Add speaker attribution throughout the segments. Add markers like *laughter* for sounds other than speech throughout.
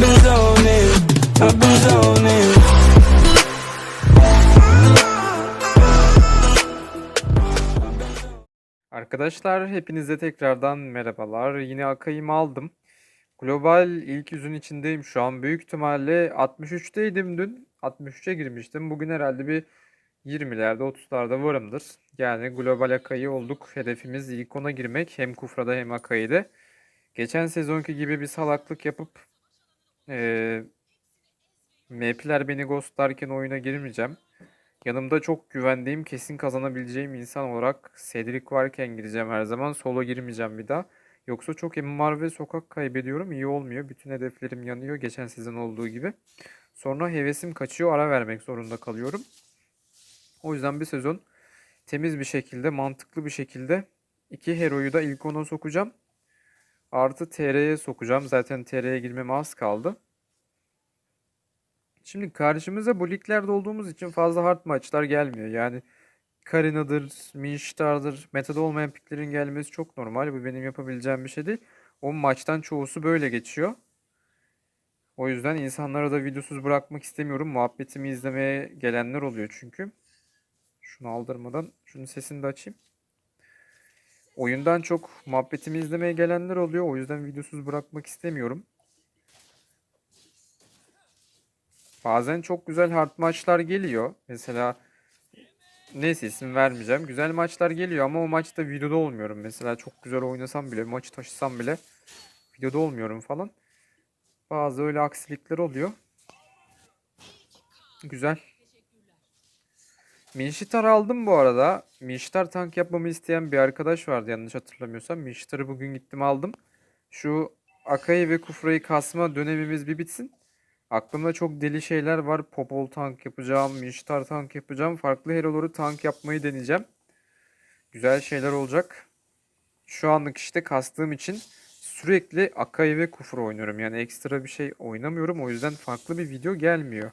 Speaker 1: Been zoning, I've been zoning.
Speaker 2: Arkadaşlar hepinize tekrardan merhabalar. Yine Akay'ımı aldım. Global ilk yüzün içindeyim şu an. Büyük ihtimalle 63'teydim dün. 63'e girmiştim. Bugün herhalde bir 20'lerde 30'larda varımdır. Yani global Akay'ı olduk. Hedefimiz ilk ona girmek. Hem Kufra'da hem Akay'da. Geçen sezonki gibi bir salaklık yapıp eee map'ler beni ghostlarken oyuna girmeyeceğim. Yanımda çok güvendiğim, kesin kazanabileceğim insan olarak Cedric varken gireceğim her zaman. Solo girmeyeceğim bir daha. Yoksa çok MMR ve sokak kaybediyorum. İyi olmuyor. Bütün hedeflerim yanıyor geçen sezon olduğu gibi. Sonra hevesim kaçıyor. Ara vermek zorunda kalıyorum. O yüzden bir sezon temiz bir şekilde, mantıklı bir şekilde iki hero'yu da ilk ona sokacağım. Artı TR'ye sokacağım. Zaten TR'ye girmeme az kaldı. Şimdi karşımıza bu liglerde olduğumuz için fazla hard maçlar gelmiyor. Yani Karina'dır, Minshtar'dır, metada olmayan piklerin gelmesi çok normal. Bu benim yapabileceğim bir şey değil. O maçtan çoğusu böyle geçiyor. O yüzden insanlara da videosuz bırakmak istemiyorum. Muhabbetimi izlemeye gelenler oluyor çünkü. Şunu aldırmadan şunun sesini de açayım. Oyundan çok muhabbetimi izlemeye gelenler oluyor. O yüzden videosuz bırakmak istemiyorum. Bazen çok güzel hard maçlar geliyor. Mesela neyse isim vermeyeceğim. Güzel maçlar geliyor ama o maçta videoda olmuyorum. Mesela çok güzel oynasam bile, maçı taşısam bile videoda olmuyorum falan. Bazı öyle aksilikler oluyor. Güzel. Minşitar aldım bu arada. Minşitar tank yapmamı isteyen bir arkadaş vardı yanlış hatırlamıyorsam. Minşitar'ı bugün gittim aldım. Şu Akai'yi ve Kufra'yı kasma dönemimiz bir bitsin. Aklımda çok deli şeyler var. Popol tank yapacağım, Minştar tank yapacağım. Farklı hero'ları tank yapmayı deneyeceğim. Güzel şeyler olacak. Şu anlık işte kastığım için sürekli Akai ve Kufra oynuyorum. Yani ekstra bir şey oynamıyorum. O yüzden farklı bir video gelmiyor.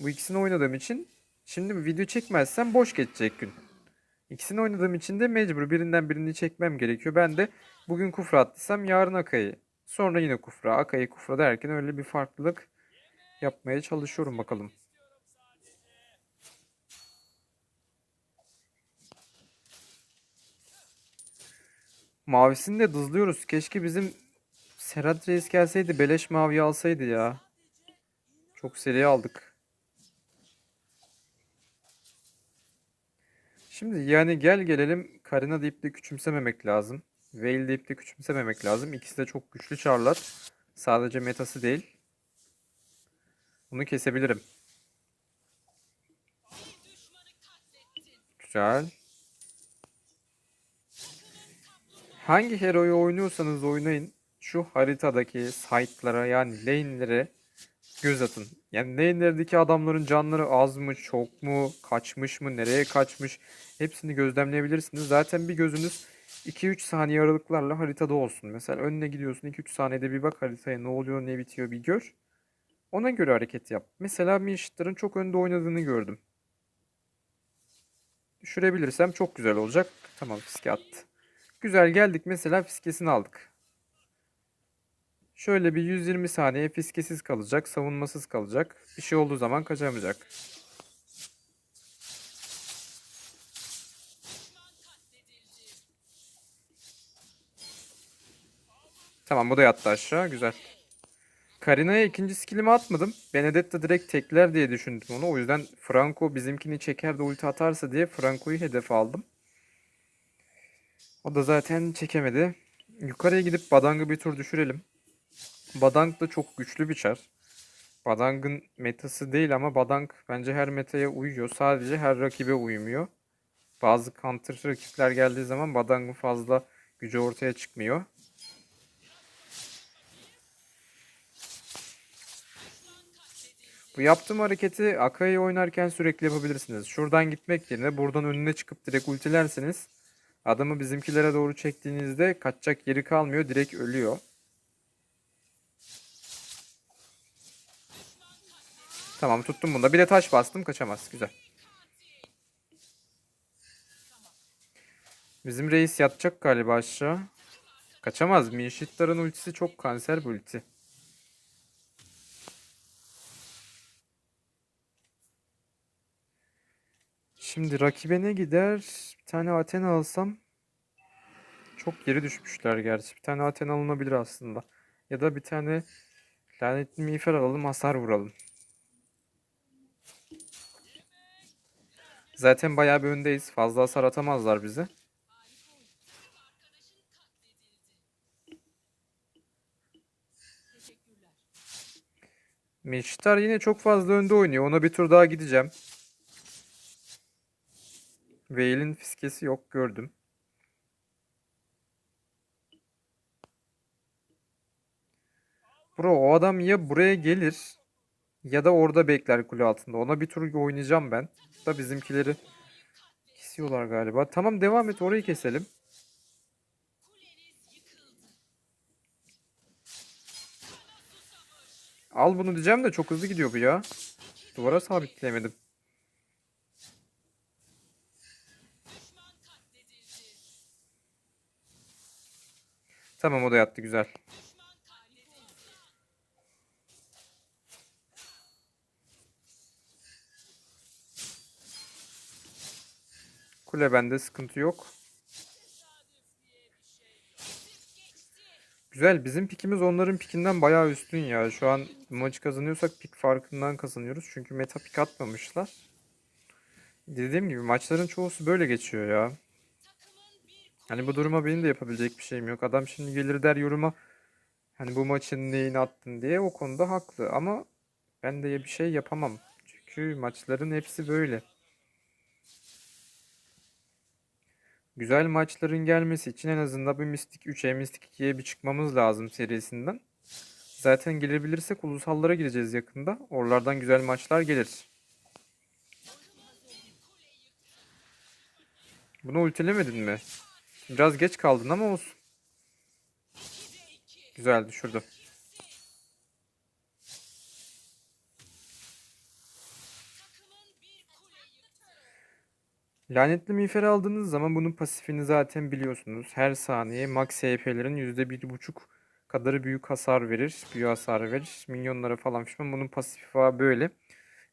Speaker 2: Bu ikisini oynadığım için şimdi video çekmezsem boş geçecek gün. İkisini oynadığım için de mecbur birinden birini çekmem gerekiyor. Ben de bugün Kufra attıysam yarın Akai'yi. Sonra yine Kufra, Akai'yi Kufra derken öyle bir farklılık yapmaya çalışıyorum bakalım. Mavisini de dızlıyoruz. Keşke bizim Serhat Reis gelseydi beleş mavi alsaydı ya. Çok seri aldık. Şimdi yani gel gelelim Karina deyip de küçümsememek lazım. Veil deyip de küçümsememek lazım. İkisi de çok güçlü çarlar. Sadece metası değil. Bunu kesebilirim. Güzel. Hangi hero'yu oynuyorsanız oynayın. Şu haritadaki site'lara yani lane'lere göz atın. Yani lane'lerdeki adamların canları az mı, çok mu, kaçmış mı, nereye kaçmış hepsini gözlemleyebilirsiniz. Zaten bir gözünüz 2-3 saniye aralıklarla haritada olsun. Mesela önüne gidiyorsun 2-3 saniyede bir bak haritaya ne oluyor ne bitiyor bir gör. Ona göre hareket yap. Mesela Minshitler'ın çok önde oynadığını gördüm. Düşürebilirsem çok güzel olacak. Tamam fiske attı. Güzel geldik mesela fiskesini aldık. Şöyle bir 120 saniye fiskesiz kalacak, savunmasız kalacak. Bir şey olduğu zaman kaçamayacak. Tamam bu da yattı aşağı. Güzel. Karina'ya ikinci skillimi atmadım. Benedetta direkt tekler diye düşündüm onu. O yüzden Franco bizimkini çeker de ulti atarsa diye Franco'yu hedef aldım. O da zaten çekemedi. Yukarıya gidip Badang'ı bir tur düşürelim. Badang da çok güçlü bir çar. Badang'ın metası değil ama Badang bence her metaya uyuyor. Sadece her rakibe uymuyor. Bazı counter rakipler geldiği zaman Badang'ın fazla gücü ortaya çıkmıyor. Bu yaptığım hareketi Akai'yi oynarken sürekli yapabilirsiniz. Şuradan gitmek yerine buradan önüne çıkıp direkt ultilerseniz adamı bizimkilere doğru çektiğinizde kaçacak yeri kalmıyor. Direkt ölüyor. Tamam tuttum bunda. Bir de taş bastım kaçamaz. Güzel. Bizim reis yatacak galiba aşağı. Kaçamaz. Minşittar'ın ultisi çok kanser bir ulti. Şimdi rakibe ne gider? Bir tane Athena alsam. Çok geri düşmüşler gerçi. Bir tane Athena alınabilir aslında. Ya da bir tane lanetli miğfer alalım hasar vuralım. Zaten bayağı bir öndeyiz. Fazla hasar atamazlar bize. Milçtar yine çok fazla önde oynuyor. Ona bir tur daha gideceğim. Veil'in fiskesi yok gördüm. Bro o adam ya buraya gelir ya da orada bekler kule altında. Ona bir tur oynayacağım ben. Da bizimkileri kesiyorlar galiba. Tamam devam et orayı keselim. Al bunu diyeceğim de çok hızlı gidiyor bu ya. Duvara sabitleyemedim. Tamam o da yattı güzel. Kule bende sıkıntı yok. Güzel. Bizim pikimiz onların pikinden bayağı üstün ya. Şu an maçı kazanıyorsak pik farkından kazanıyoruz. Çünkü meta pik atmamışlar. Dediğim gibi maçların çoğusu böyle geçiyor ya. Hani bu duruma benim de yapabilecek bir şeyim yok. Adam şimdi gelir der yoruma hani bu maçın neyini attın diye o konuda haklı ama ben de bir şey yapamam. Çünkü maçların hepsi böyle. Güzel maçların gelmesi için en azından bir Mystic 3'e, Mystic 2'ye bir çıkmamız lazım serisinden. Zaten gelebilirsek ulusallara gideceğiz yakında. Oralardan güzel maçlar gelir. Bunu ultilemedin mi? Biraz geç kaldın ama olsun. Güzel düşürdü. Lanetli miğferi aldığınız zaman bunun pasifini zaten biliyorsunuz. Her saniye max HP'lerin %1.5 kadarı büyük hasar verir. Büyü hasarı verir. Minyonlara falan fişman. Bunun pasifi böyle.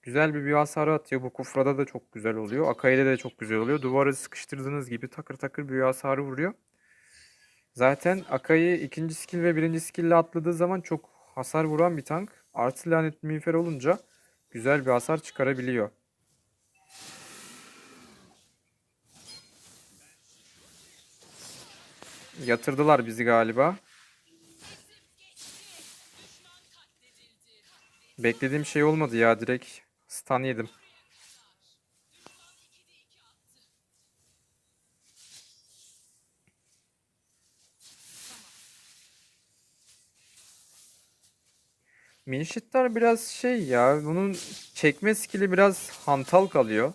Speaker 2: Güzel bir büyü hasarı atıyor. Bu kufrada da çok güzel oluyor. Akai'de de çok güzel oluyor. Duvarı sıkıştırdığınız gibi takır takır büyü hasarı vuruyor. Zaten Akai ikinci skill ve birinci skill atladığı zaman çok hasar vuran bir tank. Artı lanetli miğfer olunca güzel bir hasar çıkarabiliyor. Yatırdılar bizi galiba. Beklediğim şey olmadı ya direkt stun yedim. Minişitler biraz şey ya bunun çekme skill'i biraz hantal kalıyor.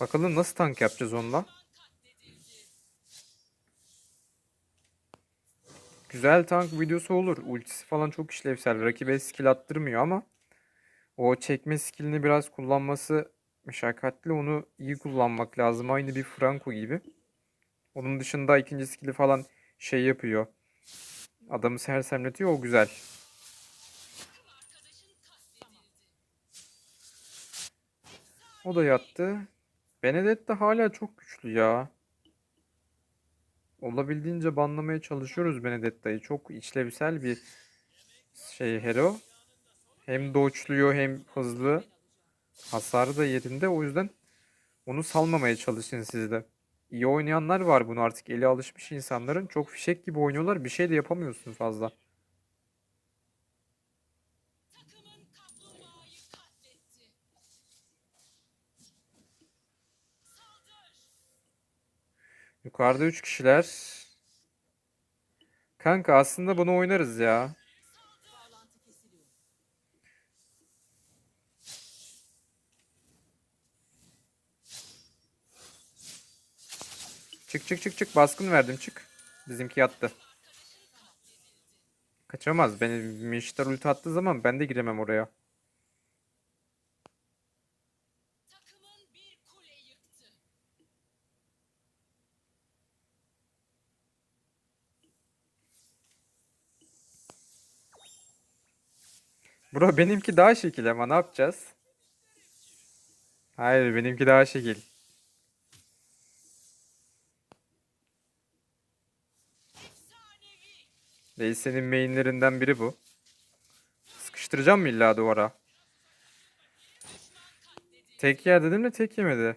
Speaker 2: Bakalım nasıl tank yapacağız onunla. Güzel tank videosu olur. Ultisi falan çok işlevsel. Rakibe skill attırmıyor ama o çekme skillini biraz kullanması meşakkatli. Onu iyi kullanmak lazım. Aynı bir Franco gibi. Onun dışında ikinci skill'i falan şey yapıyor. Adamı sersemletiyor. O güzel. O da yattı. Benedetta hala çok güçlü ya. Olabildiğince banlamaya çalışıyoruz Benedetta'yı. Çok işlevsel bir şey hero. Hem doçluyor hem hızlı. Hasarı da yerinde. O yüzden onu salmamaya çalışın siz de. İyi oynayanlar var bunu artık eli alışmış insanların. Çok fişek gibi oynuyorlar. Bir şey de yapamıyorsun fazla. Yukarıda 3 kişiler. Kanka aslında bunu oynarız ya. Çık çık çık çık baskın verdim çık. Bizimki yattı. Kaçamaz. Beni Miştar ulti attığı zaman ben de giremem oraya. Bro benimki daha şekil ama ne yapacağız? Hayır benimki daha şekil. Değil senin mainlerinden biri bu. Sıkıştıracağım mı illa duvara? Tek yer dedim de tek yemedi.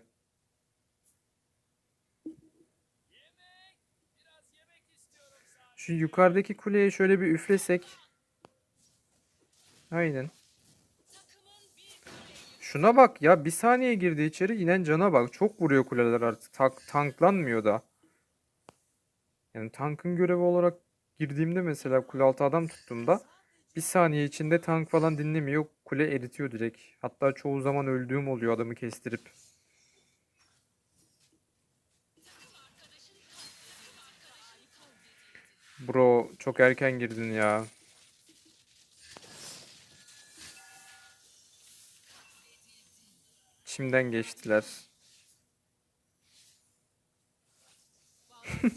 Speaker 2: Şu yukarıdaki kuleye şöyle bir üflesek. Aynen. Şuna bak ya bir saniye girdi içeri inen cana bak. Çok vuruyor kuleler artık. Tak, tanklanmıyor da. Yani tankın görevi olarak girdiğimde mesela kule altı adam tuttuğumda bir saniye içinde tank falan dinlemiyor. Kule eritiyor direkt. Hatta çoğu zaman öldüğüm oluyor adamı kestirip. Bro çok erken girdin ya. Çimden geçtiler. *laughs*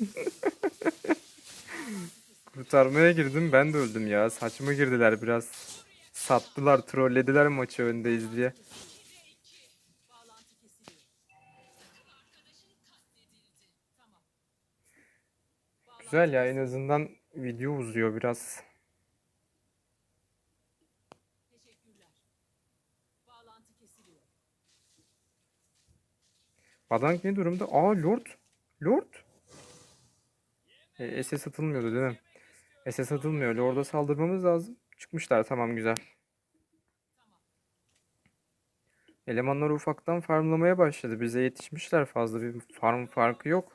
Speaker 2: Kurtarmaya girdim ben de öldüm ya. Saçma girdiler biraz. Sattılar, trollediler maçı öndeyiz diye. Güzel ya en azından video uzuyor biraz. Badank ne durumda? Aa Lord. Lord. E, SS atılmıyordu değil mi? SS atılmıyor. Lord'a saldırmamız lazım. Çıkmışlar tamam güzel. Elemanlar ufaktan farmlamaya başladı. Bize yetişmişler fazla bir farm farkı yok.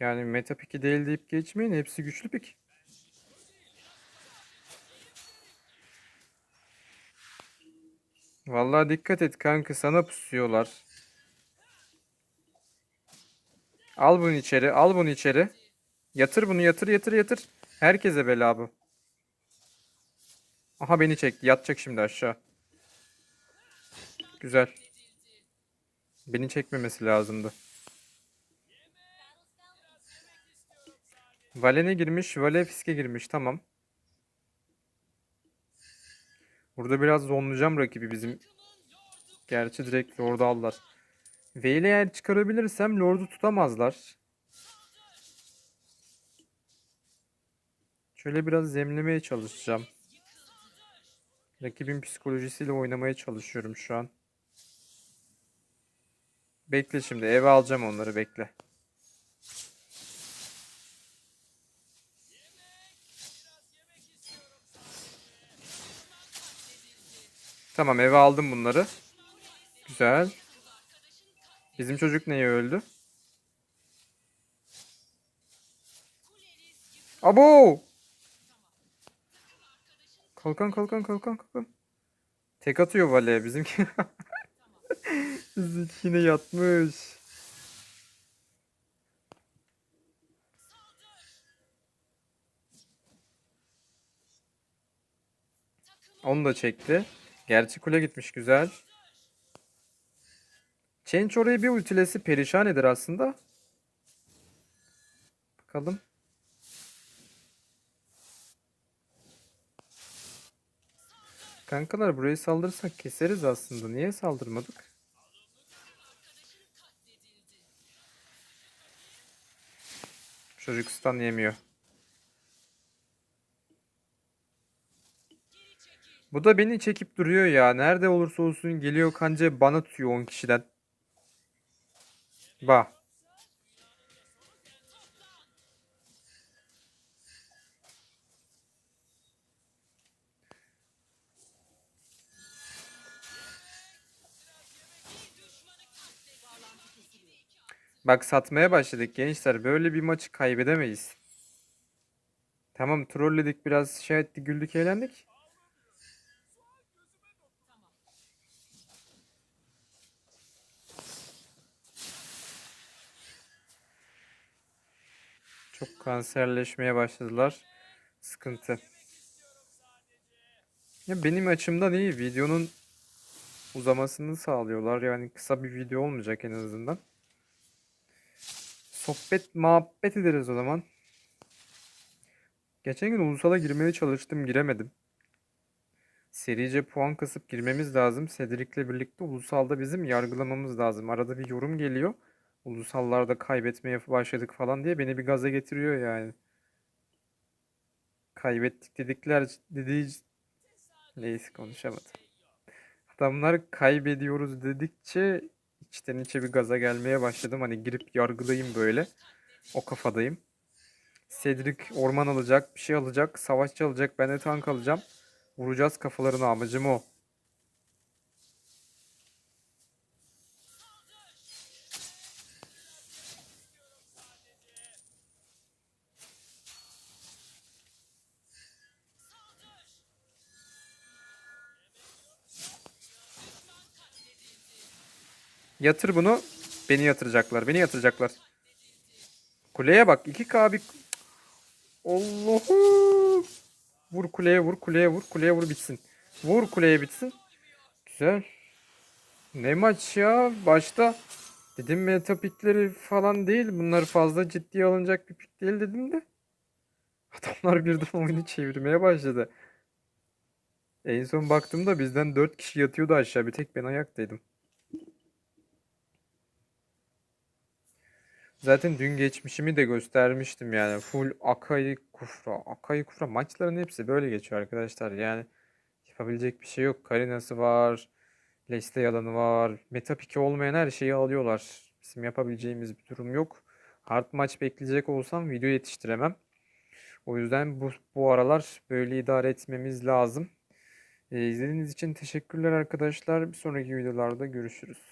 Speaker 2: Yani meta piki değil deyip geçmeyin. Hepsi güçlü pik. Vallahi dikkat et kanka sana pusuyorlar. Al bunu içeri, al bunu içeri. Yatır bunu, yatır, yatır, yatır. Herkese bela bu. Aha beni çekti. Yatacak şimdi aşağı. Güzel. Beni çekmemesi lazımdı. Vale girmiş? Vale fiske girmiş. Tamam. Burada biraz zonlayacağım rakibi bizim. Gerçi direkt Lord'u aldılar. Veil'i eğer çıkarabilirsem Lord'u tutamazlar. Şöyle biraz zemlemeye çalışacağım. Rakibin psikolojisiyle oynamaya çalışıyorum şu an. Bekle şimdi. Eve alacağım onları bekle. Tamam eve aldım bunları. Güzel. Bizim çocuk neye öldü? Abo! Kalkan kalkan kalkan kalkan. Tek atıyor Vale bizimki. *laughs* bizimki yatmış. Onu da çekti. Gerçi kule gitmiş güzel. Change orayı bir ultilesi perişan eder aslında. Bakalım. Kankalar burayı saldırırsak keseriz aslında. Niye saldırmadık? Çocuk stun yemiyor. Bu da beni çekip duruyor ya. Nerede olursa olsun geliyor kanca bana tutuyor 10 kişiden. Bah. Bak satmaya başladık gençler. Böyle bir maçı kaybedemeyiz. Tamam trolledik biraz şey ettik güldük eğlendik. Kanserleşmeye başladılar. Sıkıntı. Ya benim açımdan iyi. Videonun uzamasını sağlıyorlar. Yani kısa bir video olmayacak en azından. Sohbet, muhabbet ederiz o zaman. Geçen gün ulusala girmeye çalıştım, giremedim. Serice puan kasıp girmemiz lazım. Cedric'le birlikte ulusalda bizim yargılamamız lazım. Arada bir yorum geliyor. Ulusallarda kaybetmeye başladık falan diye beni bir gaza getiriyor yani. kaybettik dedikler dediği neyse konuşamadım. Adamlar kaybediyoruz dedikçe içten içe bir gaza gelmeye başladım. Hani girip yargılayayım böyle. O kafadayım. Cedric orman alacak, bir şey alacak, savaşçı alacak, ben de tank alacağım. Vuracağız kafalarını amacım o. Yatır bunu. Beni yatıracaklar. Beni yatıracaklar. Kuleye bak. 2K bir... Allah'ım. Vur kuleye vur kuleye vur kuleye vur bitsin. Vur kuleye bitsin. Güzel. Ne maç ya? Başta dedim meta pikleri falan değil. Bunlar fazla ciddiye alınacak bir pik değil dedim de. Adamlar birden *laughs* oyunu çevirmeye başladı. En son baktığımda bizden 4 kişi yatıyordu aşağı. Bir tek ben ayaktaydım. Zaten dün geçmişimi de göstermiştim yani. Full Akai Kufra. Akai Kufra maçların hepsi böyle geçiyor arkadaşlar. Yani yapabilecek bir şey yok. Karina'sı var. Leste yalanı var. Meta piki olmayan her şeyi alıyorlar. Bizim yapabileceğimiz bir durum yok. Hard maç bekleyecek olsam video yetiştiremem. O yüzden bu, bu aralar böyle idare etmemiz lazım. Ee, izlediğiniz için teşekkürler arkadaşlar. Bir sonraki videolarda görüşürüz.